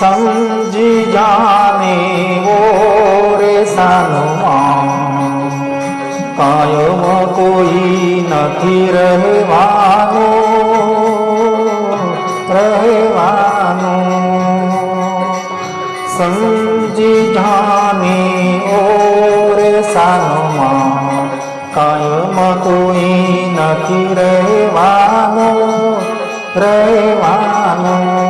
સમજી જાને ઓ રે સાનુમાં કાયમ કોઈ નથી રહેવાનું રહેવાનું સમજી જાને ઓ રે સાનુમાં કાયમ કોઈ નથી રહેવાનું રહેવાનું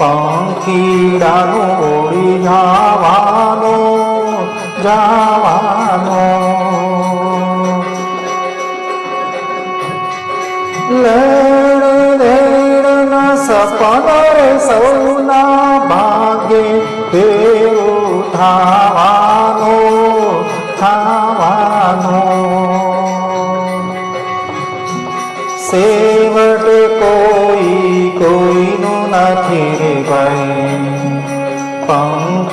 પંખીડાનું ઓળી જાવાનો જાવાનો. લેણ દેણના સપનર સૌના ભાગે થાવાનો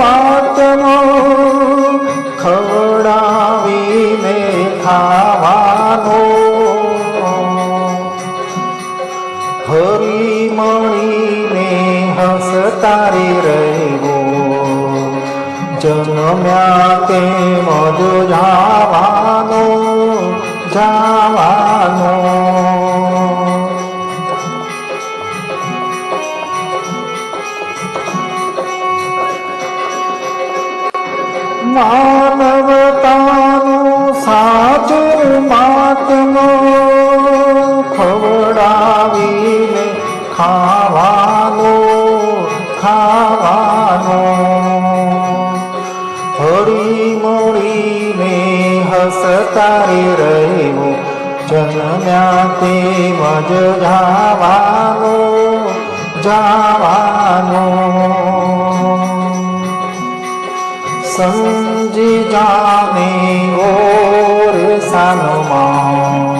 માતમ ખવડાવીને ખાવાનો. હરી મળીને હસતારે રહેવો. જન્મ્યા તે મજ જાવાનો જાવાનો ખવડાવીને ખાવાનો ખાવાનો. હળી મળીને હસતારે રહેવું જન્મ્યા તે મજ જાવાનો જાવાનો. સમજી જાને ઓર સાનુમાં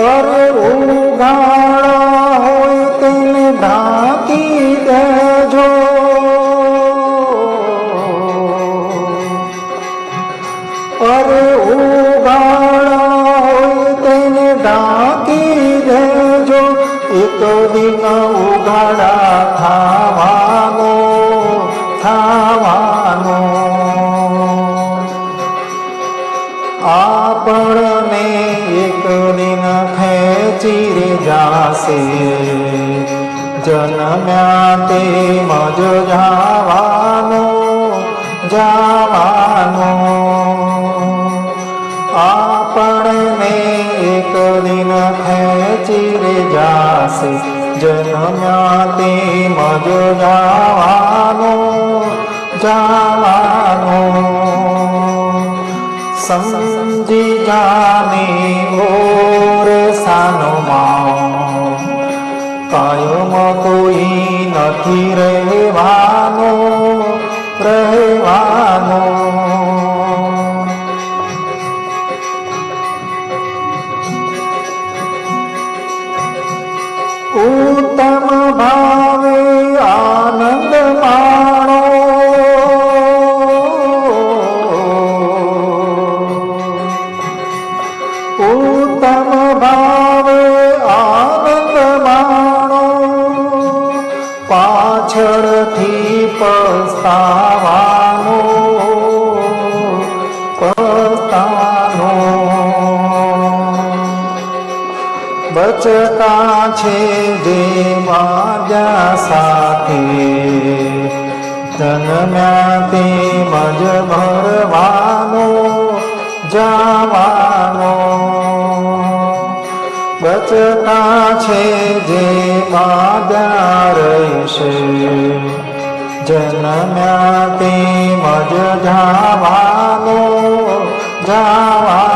অরে উঘাড় হইতেন ধাতি দেজ অরে উঘাড় হইতেন ধাতি দেজ এতদিন উঘাড়া থামা જાશે જન્મ્યા તે મજ જાવાનો જાવાનો આપણને એક દિન ખેંચી રે જાશે જન્મ્યા તે મજ જાવાનો જાવાનો સમજી જાને ઓર સાનુમાં કાયમ કોઈ નથી રહેવાનો પાછળથી પસ્તાવાનો પસ્તાવાનો બચતા છે જે માજા સાથે જન્મ્યા તે મજ ભરવાનો જાવાનો બચતા છે જે માજા રહેશે જન્મ્યા તે મજ જાવાનો જાવાનો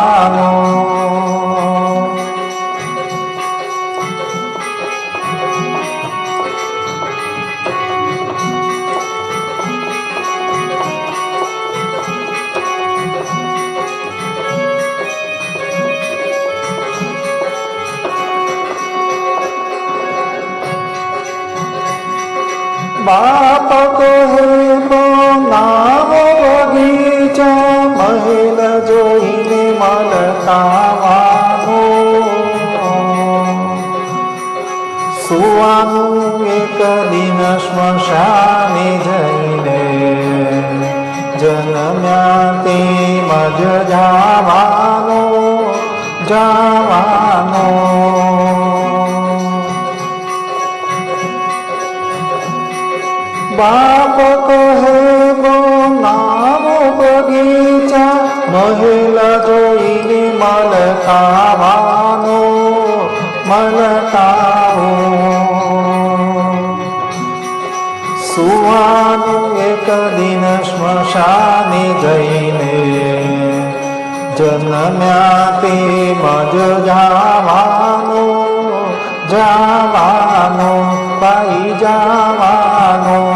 बाप कहे को नाम बगीचा महिल जोहिने मन। कामानो सुवानु एक दिन श्मशाने जैने जन्म्या ते मज जावानो जावानो। બાપ કહે, ગો નામ બગીચા, મહેલ જોઈને મલકાવાનો મલકાવો સુવાનું એક દિન સ્મશાને જઈને જન્મ્યા તે મજ જાવાનો જાવાનો, પાઈ જાવાનો.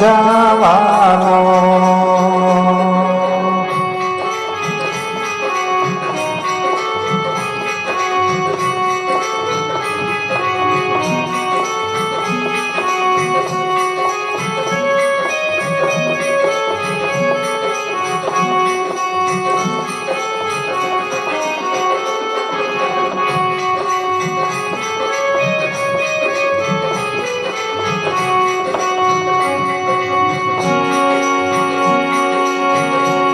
જાવાનો